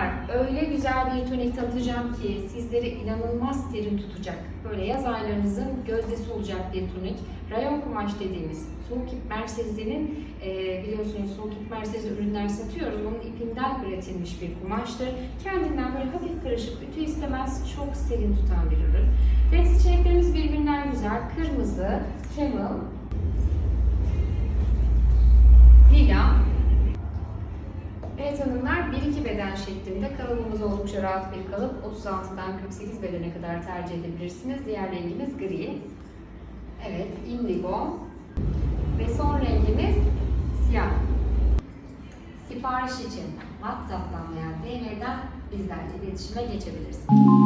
hanımlar öyle güzel bir tonik tanıtacağım ki sizleri inanılmaz serin tutacak. Böyle yaz aylarınızın gözdesi olacak bir tonik. Rayon kumaş dediğimiz soğuk ip Mercedes'in e, biliyorsunuz soğuk ip Mercedes ürünler satıyoruz. Onun ipinden üretilmiş bir kumaştır. Kendinden böyle hafif karışık, ütü istemez, çok serin tutan bir ürün. Renk seçeneklerimiz birbirinden güzel. Kırmızı, camel, Hanımlar 1-2 beden şeklinde kalıbımız oldukça rahat bir kalıp. 36'dan 48 bedene kadar tercih edebilirsiniz. Diğer rengimiz gri. Evet indigo. Ve son rengimiz siyah. Sipariş için WhatsApp'tan veya DM'den bizlerle iletişime geçebilirsiniz.